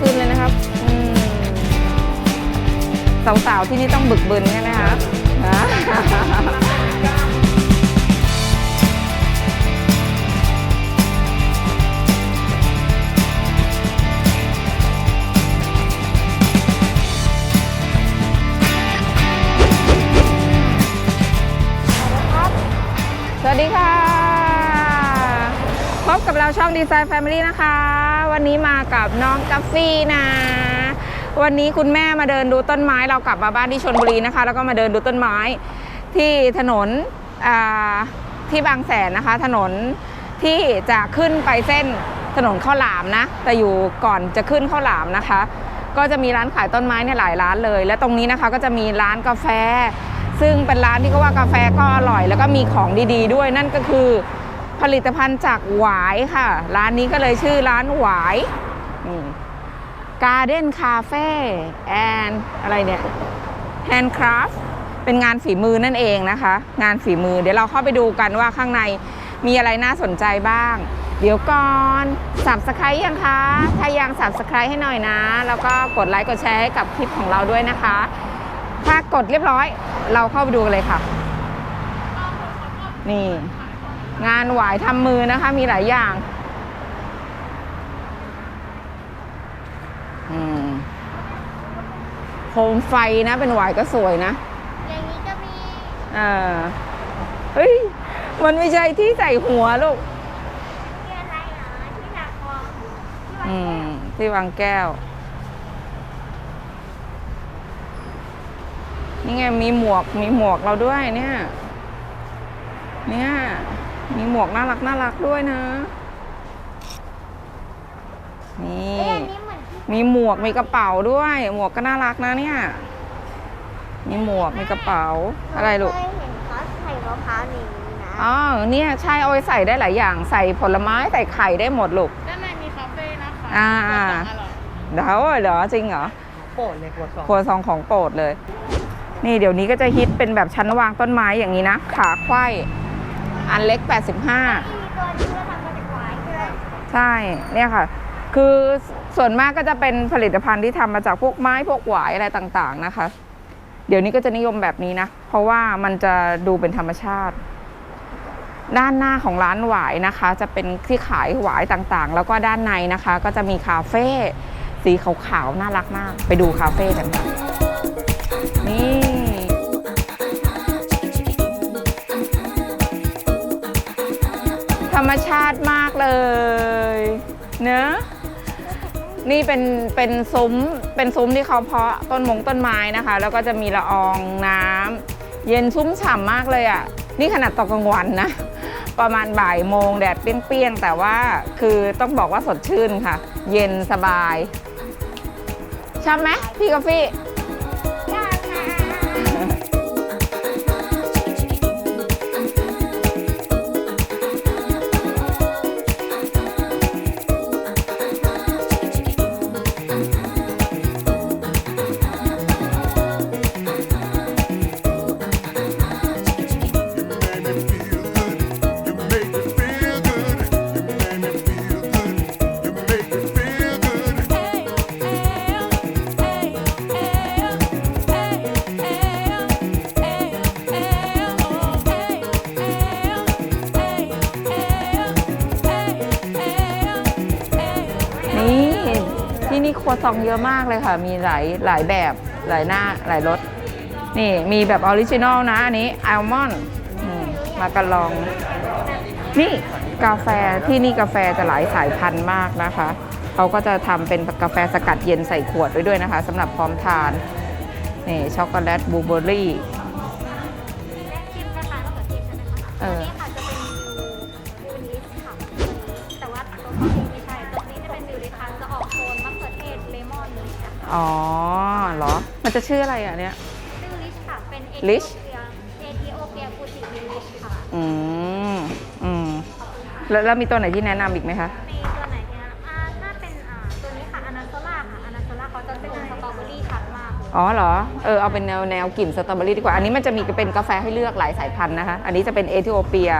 คืนเลยนะครับสาวๆที่นี่ต้องบึกบึนใช่ไหมคะสวัสดีค่ะ พบกับเราช่องดีไซน์แฟมิลี่นะคะ วันนี้มากับน้องกัฟฟี่นะ วันนี้คุณแม่มาเดินดูต้นไม้เรากลับมาบ้านที่ชนบุรีนะคะ แล้วก็มาเดินดูต้นไม้ที่ถนนที่บางแสนนะคะ ถนนที่จะขึ้นไปเส้นถนนข้าวหลามนะแต่อยู่ก่อนจะขึ้นข้าวหลามนะคะ ก็จะมีร้านขายต้นไม้เนี่ยหลายร้านเลย และตรงนี้นะคะก็จะมีร้านกาแฟ ซึ่งเป็นร้านที่เขาว่ากาแฟก็อร่อย แล้วก็มีของดี ๆ ด้วยนั่นก็คือ ผลิตภัณฑ์จากหวายค่ะ ร้านนี้ก็เลยชื่อร้านหวายการ์เด้นคาเฟ่แอนอะไรเนี่ยแฮนด์คราฟเป็นงานฝีมือนั่นเองนะคะ งานฝีมือเดี๋ยวเราเข้าไปดูกันว่าข้างในมีอะไรน่าสนใจบ้าง เดี๋ยวก่อนสับสไครยังคะ ถ้ายังสับสไครให้หน่อยนะ แล้วก็กดไลค์กดแชร์ให้กับคลิปของเราด้วยนะคะ ถ้ากดเรียบร้อย เราเข้าไปดูกันเลยค่ะ นี่ งานหวายทำมือนะคะ มีหลายอย่างอืมโคมไฟนะ เป็นหวายก็สวยนะ อย่างนี้ก็มีเออเฮ้ย มันไม่ใช่ที่ใส่หัวลูกที่อะไรเหรอที่หลักของที่วัดอืแก้มวที่วางแก้ว นี่ไงมีหมวกมีหมวกเราด้วยเนี่ย เนี่ย มีหมวกน่ารักน่ารักด้วยนะนี่เอ้ยอันนี้เหมือนที่ มีหมวกมีกระเป๋าด้วย หมวกก็น่ารักนะเนี่ย มีหมวกมีกระเป๋าอะไรลูกเคยเห็นเขาใส่มะพร้าวในนี้นะอ๋อเนี่ยใช่เอาไว้ใส่ได้หลายอย่างใส่ผลไม้ใส่ไข่ได้หมดลูกด้านในมีคาเฟ่นะคะอ่าเปิดสองอร่อยเดี๋ยวเหรอจริงเหรอโปรดเลยครัวซองครัวซองของโปรดเลย นี่เดี๋ยวนี้ก็จะฮิตเป็นแบบชั้นวางต้นไม้อย่างนี้นะ ขาไขว้ อันเล็ก 85ที่มีตัวนี้ก็ทำมาจากหวายใช่ไหมใช่เนี่ยค่ะ คือส่วนมากก็จะเป็นผลิตภัณฑ์ที่ทำมาจากพวกไม้พวกหวายอะไรต่างๆนะคะ เดี๋ยวนี้ก็จะนิยมแบบนี้นะ เพราะว่ามันจะดูเป็นธรรมชาติ ด้านหน้าของร้านหวายนะคะ จะเป็นที่ขายหวายต่างๆ แล้วก็ด้านในนะคะ ก็จะมีคาเฟ่สีขาวๆน่ารักมาก ไปดูคาเฟ่กันค่ะนี่ รรมชาติมากเลยเนอะนี่เป็นเป็นซุ้มเป็นซุ้มที่เขาเพาะต้นมงต้นไม้นะคะ แล้วก็จะมีละอองน้ำเย็นชุ่มฉ่ำมากเลยอะ่ะ นี่ขนาดตอนกลางวันนะ ประมาณบ่ายโมงแดดเปรี้ยงๆ แต่ว่าคือต้องบอกว่าสดชื่นค่ะ เย็นสบายชอบไหมพี่กาแฟ ครัวซองเยอะมากเลยค่ะ มีหลายหลายแบบหลายหน้าหลายรสนี่มีแบบออริจินอลนะ อันนี้อัลมอนด์มากระลอง นี่กาแฟที่นี่กาแฟจะหลายสายพันธุ์มากนะคะ เขาก็จะทำเป็นกาแฟสกัดเย็นใส่ขวดไว้ด้วยนะคะสำหรับพร้อมทาน นี่ช็อกโกแลตบลูเบอร์รี่และชิมนะคะมะเขือเทศใช่ไหมคะเอ มันจะชื่ออะไรอะเนี่ย ชื่อลิชค่ะ เป็นเอ Lish ธิโอเปียเอธิโอเปียฟูจิมิลิชค่ะ อืมอืมแล้วแล้วมีตัวไหนที่แนะนำอีกไหมคะ มีตัวไหนที่นะอ่าถ้าเป็นอ่าตัวนี้ค่ะอนาโซล่าค่ะอนาโซล่าเขาจะเป็นสตรอเบอรี่ชัดมากเลยอ๋อเหรอ เออ เอาเป็นแนวแนวกลิ่นสตรอเบอรี่ดีกว่า อันนี้มันจะมีเป็นกาแฟให้เลือกหลายสายพันธุ์นะคะ อันนี้จะเป็นเอธิโอเปีย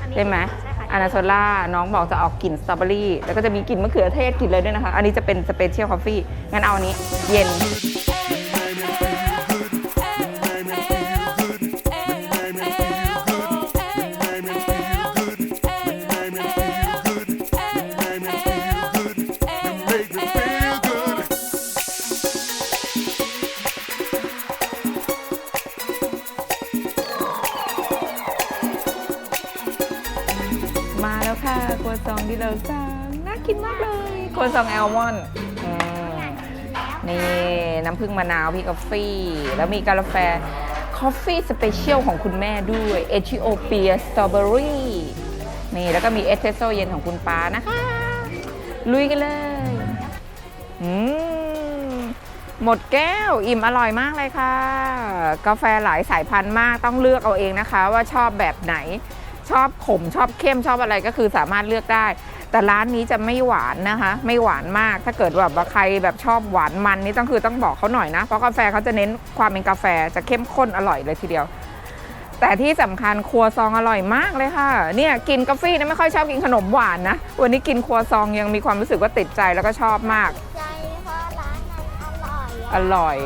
อันนี้ใช่ไหมใช่ค่ะอานาโซล่า น้องบอกจะออกกลิ่นสตรอเบอรี่ แล้วก็จะมีกลิ่นมะเขือเทศกลิ่นเลยด้วยนะคะ อันนี้จะเป็นสเปเชียลคอฟฟี่ งั้นเอาอันนี้ เย็น ค่ะครัวซองที่เราสั่งน่ากินมากเลยครัวซองแอลมอนด์อืมนี่น้ำผึ้งมะนาวพี่กาแฟแล้วมีกาแฟคอฟฟี่สเปเชียลของคุณแม่ด้วยเอธิโอเปียสตรอเบอรี่นี่แล้วก็มีเอสเ e รสโซเย็นของคุณป้านะคะ ลุยกันเลยอืมหมดแก้วอิ่มอร่อยมากเลยค่ะ กาแฟหลายสายพันธุ์มากต้องเลือกเอาเองนะคะว่าชอบแบบไหน ชอบขมชอบเข้มชอบอะไรก็คือสามารถเลือกได้ แต่ร้านนี้จะไม่หวานนะคะ ไม่หวานมาก ถ้าเกิดแบบว่าใครแบบชอบหวานมันนี่ต้องคือต้องบอกเขาหน่อยนะ เพราะกาแฟเขาจะเน้นความเป็นกาแฟจะเข้มข้นอร่อยเลยทีเดียว แต่ที่สำคัญครัวซองอร่อยมากเลยค่ะ เนี่ยกินกาแฟนะไม่ค่อยชอบกินขนมหวานนะ วันนี้กินครัวซองยังมีความรู้สึกว่าติดใจแล้วก็ชอบมากใจเพราะร้านนั้นอร่อยอร่อย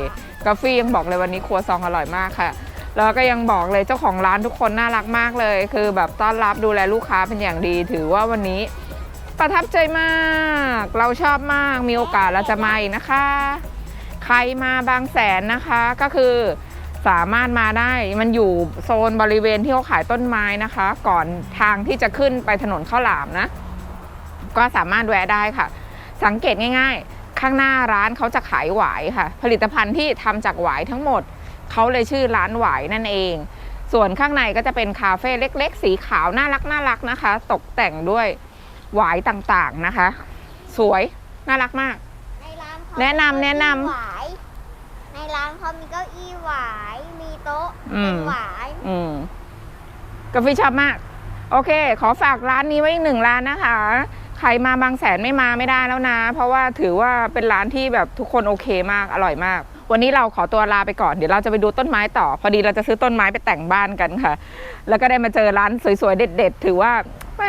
กาแฟยังบอกเลยวันนี้ครัวซองอร่อยมากค่ะ แล้วก็ยังบอกเลยเจ้าของร้านทุกคนน่ารักมากเลย คือแบบต้อนรับดูแลลูกค้าเป็นอย่างดี ถือว่าวันนี้ประทับใจมาก เราชอบมากมีโอกาสเราจะมาอีกนะคะ ใครมาบางแสนนะคะก็คือสามารถมาได้มันอยู่โซนบริเวณที่เขาขายต้นไม้นะคะ ก่อนทางที่จะขึ้นไปถนนข้าวหลามนะ ก็สามารถแวะได้ค่ะ สังเกตง่าย ๆ ข้างหน้าร้านเขาจะขายหวายค่ะ ผลิตภัณฑ์ที่ทำจากหวายทั้งหมด เขาเลยชื่อร้านหวายนั่นเอง ส่วนข้างในก็จะเป็นคาเฟ่เล็ก ๆ สีขาวน่ารักน่ารักนะคะ ตกแต่งด้วยหวายต่างๆนะคะ สวยน่ารักมาก ในร้านเขาแนะนำแนะนำมีหวายในร้านเขามีเก้าอี้หวาย มีโต๊ะอืเป็นมหวาย อืมกาแฟชอบมาก โอเค ขอฝากร้านนี้ไว้อีกหนึ่งร้านนะคะ ใครมาบางแสนไม่มาไม่ได้แล้วนะ เพราะว่าถือว่าเป็นร้านที่แบบทุกคนโอเคมาก อร่อยมาก วันนี้เราขอตัวลาไปก่อน เดี๋ยวเราจะไปดูต้นไม้ต่อ พอดีเราจะซื้อต้นไม้ไปแต่งบ้านกันค่ะ แล้วก็ได้มาเจอร้านสวยๆ เด็ด ๆ ถือว่าแหม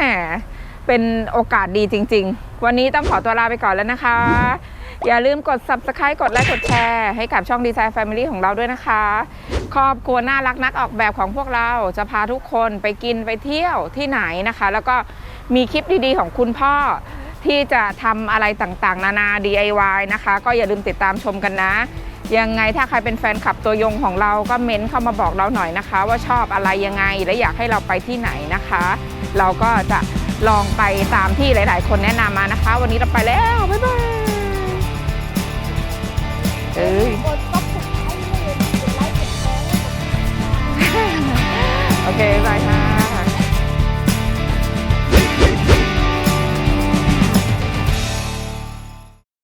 เป็นโอกาสดีจริง ๆ วันนี้ต้องขอตัวลาไปก่อนแล้วนะคะ อย่าลืมกด subscribe กดไลค์กดแชร์ให้กับช่องดีไซน์ Family ของเราด้วยนะคะ ครอบครัวน่ารักนักออกแบบของพวกเราจะพาทุกคนไปกินไปเที่ยวที่ไหนนะคะ แล้วก็มีคลิปดีๆ ของคุณพ่อที่จะทำอะไรต่างๆ นานา DIY นะคะ ก็อย่าลืมติดตามชมกันนะ ยังไงถ้าใครเป็นแฟนคลับตัวยงของเราก็เม้นเข้ามาบอกเราหน่อยนะคะ ว่าชอบอะไรยังไงและอยากให้เราไปที่ไหนนะคะ เราก็จะลองไปตามที่หลาย ๆ คนแนะนำมานะคะ วันนี้เราไปแล้วบ๊ายบาย